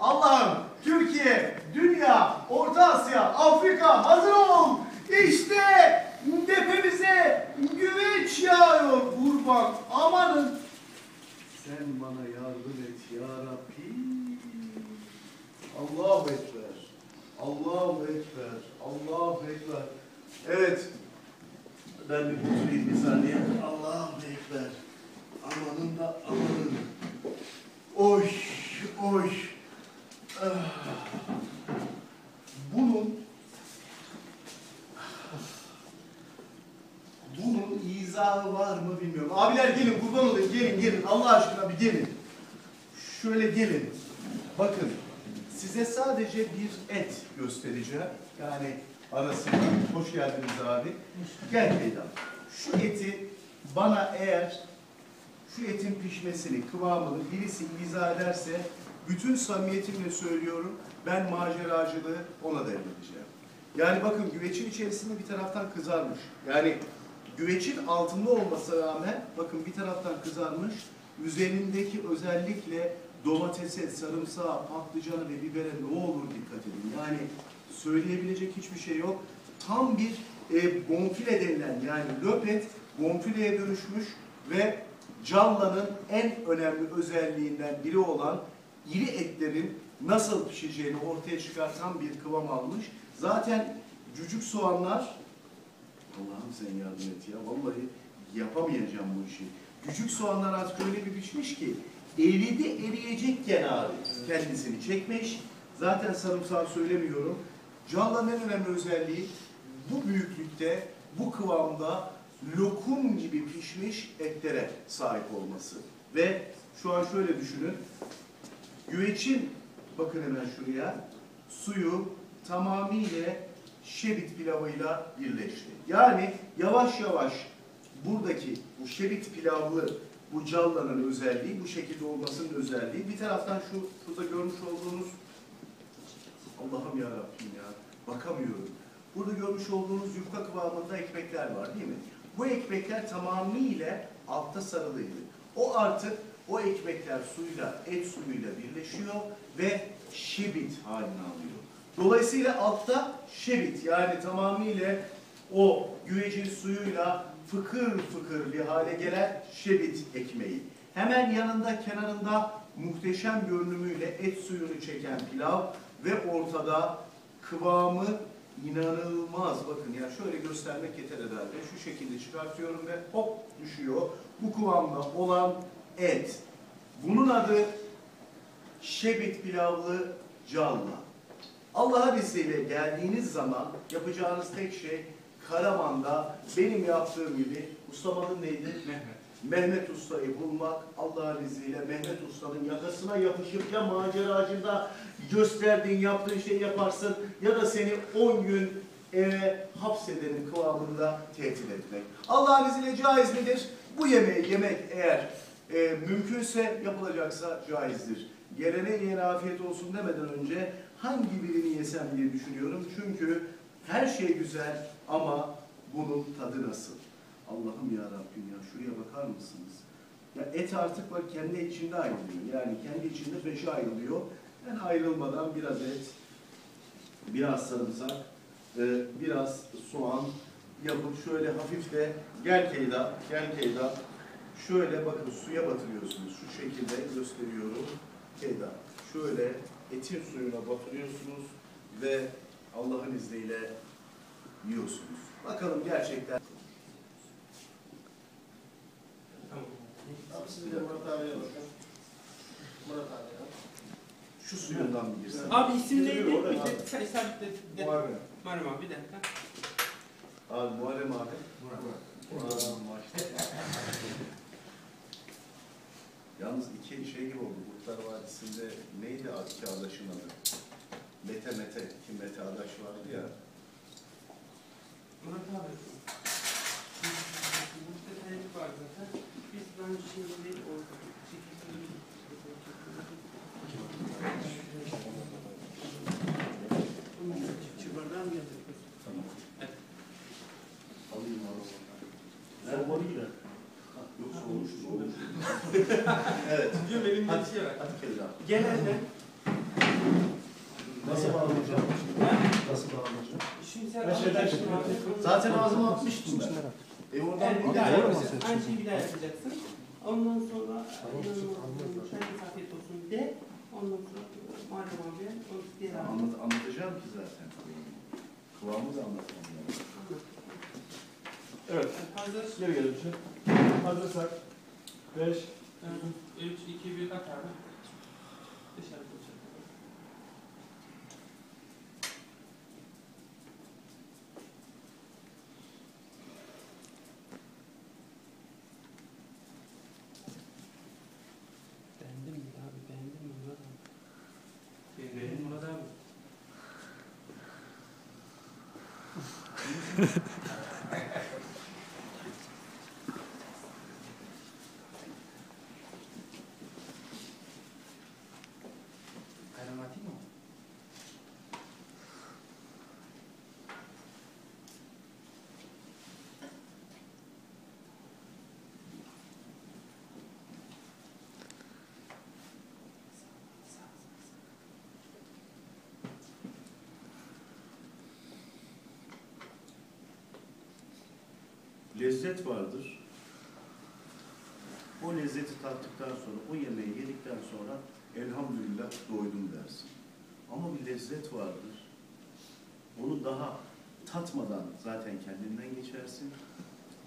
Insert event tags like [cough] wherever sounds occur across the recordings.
Allah'ım Türkiye, dünya, Orta Asya, Afrika hazır ol. İşte tepemize güveç yağıyor kurban. Amanın. Sen bana yardım et ya Rabbi. Allahu Ekber. Allahu Ekber. Allahu Ekber. Evet. Ben bir oturayım bir saniye. Allahu Ekber. Amanın da amanın. Oy, oy. Ah. Bunun bunun izahı var mı bilmiyorum. Abiler gelin kurban olayım gelin gelin Allah aşkına bir gelin. Şöyle gelin. Bakın size sadece bir et göstereceğim. Yani arasında. Hoş geldiniz abi. Gel Beyda. Şu eti bana eğer şu etin pişmesini, kıvamını birisi izah ederse bütün samimiyetimle söylüyorum ben maceracılığı ona devredeceğim. Yani bakın güvecin içerisinde bir taraftan kızarmış. Yani güvecin altında olmasına rağmen bakın bir taraftan kızarmış. Üzerindeki özellikle domatese, sarımsağa, patlıcanı ve bibere ne olur dikkat edin. Yani söyleyebilecek hiçbir şey yok. Tam bir e, bonfile denilen yani löpet bonfileye dönüşmüş ve Calla'nın en önemli özelliğinden biri olan iri etlerin nasıl pişeceğini ortaya çıkartan bir kıvam almış. Zaten cücük soğanlar, Allah'ım sen yardım et ya, vallahi yapamayacağım bu işi. Cücük soğanlar artık öyle bir pişmiş ki, eridi eriyecekken abi kendisini çekmiş. Zaten sarımsağı söylemiyorum. Calla'nın en önemli özelliği bu büyüklükte, bu kıvamda lokum gibi pişmiş etlere sahip olması. Ve şu an şöyle düşünün. Güveçin, bakın hemen şuraya, suyu tamamıyla şebit pilavıyla birleşti. Yani yavaş yavaş buradaki bu şebit pilavlı bu callanın özelliği, bu şekilde olmasının özelliği. Bir taraftan şu şurada görmüş olduğunuz Allah'ım ya Rabbim ya bakamıyorum. Burada görmüş olduğunuz yufka kıvamında ekmekler var değil mi? Bu ekmekler tamamıyla altta sarılıydı. O artık o ekmekler suyla, et suyuyla birleşiyor ve şebit haline alıyor. Dolayısıyla altta şebit yani tamamıyla o güvecin suyuyla fıkır fıkır bir hale gelen şebit ekmeği. Hemen yanında kenarında muhteşem görünümüyle et suyunu çeken pilav ve ortada kıvamı inanılmaz. Bakın ya şöyle göstermek yeter herhalde. Şu şekilde çıkartıyorum ve hop düşüyor. Bu kıvamda olan et. Bunun adı şebit pilavlı calla. Allah'ın izniyle geldiğiniz zaman yapacağınız tek şey Karaman'da benim yaptığım gibi Usta'nın adı neydi? Mehmet. Mehmet Usta'yı bulmak Allah'ın izniyle Mehmet Usta'nın yakasına yapışıp ya maceracında gösterdiğin yaptığın şeyi yaparsın ya da seni 10 gün eve hapsedenin kıvamında tehdit etmek. Allah'ın izniyle caiz midir? Bu yemeği yemek eğer e, mümkünse yapılacaksa caizdir. Gelene yiyene afiyet olsun demeden önce hangi birini yesem diye düşünüyorum. Çünkü her şey güzel ama bunun tadı nasıl? Allah'ım ya Rabbim ya şuraya bakar mısınız? Ya et artık bak kendi içinde ayrılıyor. Yani kendi içinde beşe ayrılıyor. Yani ayrılmadan biraz et, biraz sarımsak, e, biraz soğan yapıp şöyle hafif de gel Keyda, gel Keyda. Şöyle bakın suya batırıyorsunuz. Şu şekilde gösteriyorum. Keyda. Şöyle etin suyuna batırıyorsunuz ve Allah'ın izniyle yiyorsunuz. Bakalım gerçekten Tamam. Abi siz de Murat abiye bakın. Murat abiye. şu suyundan bir girsen. Abi isim neydi? Bir de abi. sen isabitle. de- Muharrem. Muharrem abi bir dakika. Abi Muharrem abi. Murat. Yalnız iki şey gibi oldu. Kurtlar Vadisi'nde neydi iki adaşın adı? Mete Mete. İki Mete adaş vardı ya. Murat abi. [laughs] evet. Diyor benim hadi, şey var. Hadi Kedir abi. Genelde Nasıl bağlanacağım? Nasıl bağlanacağım? Şimdi sen alacaksın abi. Zaten ağzıma atmıştım ben. E oradan yani bir daha yapacaksın. Aynı şeyi bir daha yapacaksın. Ondan sonra e, sen afiyet olsun de. Ondan sonra malum abi. Anlat, anlatacağım ki zaten. Kıvamı da anlatacağım. Evet. Hazır. Geri gelelim. Hazırsak. 5, 3, 2, 1 at abi. Dışarı dışarı. Beğendin mi abi? Beğendin mi Murat abi? Beğendin Murat abi? [laughs] lezzet vardır. O lezzeti tattıktan sonra, o yemeği yedikten sonra elhamdülillah doydum dersin. Ama bir lezzet vardır. Onu daha tatmadan zaten kendinden geçersin.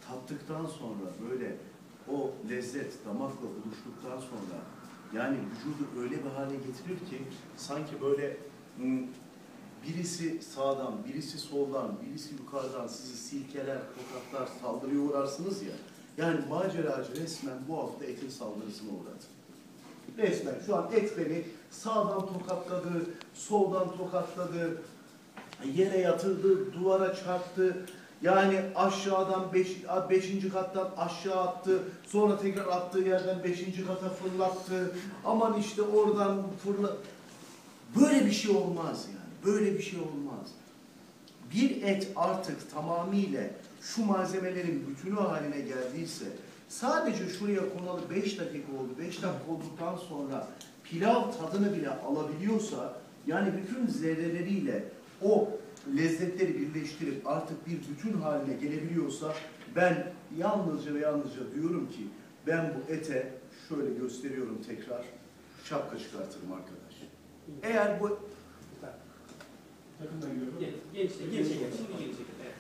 Tattıktan sonra böyle o lezzet damakla buluştuktan sonra yani vücudu öyle bir hale getirir ki sanki böyle hmm, birisi sağdan, birisi soldan, birisi yukarıdan sizi silkeler, tokatlar, saldırıya uğrarsınız ya. Yani maceracı resmen bu hafta etin saldırısına uğradı. Resmen şu an et beni sağdan tokatladı, soldan tokatladı, yere yatırdı, duvara çarptı. Yani aşağıdan beş, beşinci kattan aşağı attı. Sonra tekrar attığı yerden beşinci kata fırlattı. Aman işte oradan fırla... Böyle bir şey olmaz yani. Böyle bir şey olmaz. Bir et artık tamamıyla şu malzemelerin bütünü haline geldiyse sadece şuraya konalı 5 dakika oldu. 5 dakika olduktan sonra pilav tadını bile alabiliyorsa yani bütün zerreleriyle o lezzetleri birleştirip artık bir bütün haline gelebiliyorsa ben yalnızca ve yalnızca diyorum ki ben bu ete şöyle gösteriyorum tekrar şapka çıkartırım arkadaş. Eğer bu Yakından görüyorum. Gel, gel işte, gel çekelim. Şimdi çekelim. Evet.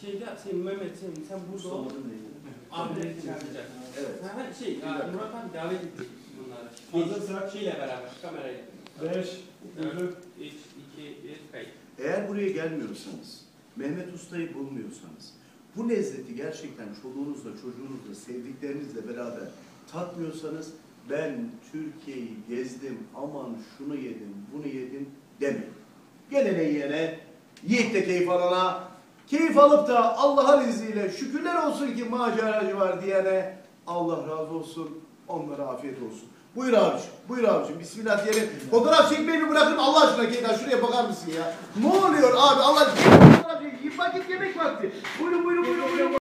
Şeyde, sen Mehmet, sen, sen burada ol. Ustamadın neydi? Abileri çağıracak. Evet. Ha, ha, şey, Murat abi davet ettik bunları. Hazırsak. Şeyle beraber, kamerayla. 5, 4, 3, 2, 1, kayıt. Eğer buraya gelmiyorsanız, Mehmet Usta'yı bulmuyorsanız, bu lezzeti gerçekten çoluğunuzla, çocuğunuzla, sevdiklerinizle beraber tatmıyorsanız ben Türkiye'yi gezdim, aman şunu yedim, bunu yedim demeyin. Gelene yiyene, yiyip de keyif alana, keyif alıp da Allah'ın izniyle şükürler olsun ki maceracı var diyene Allah razı olsun, onlara afiyet olsun. Buyur abiciğim, buyur abiciğim. Bismillah diyelim. Fotoğraf çekmeyi bırakın Allah aşkına Keydan şuraya bakar mısın ya? Ne oluyor abi Allah aşkına? Fotoğraf çek- Vakit yemek vakti. Buyurun buyurun buyurun buyurun.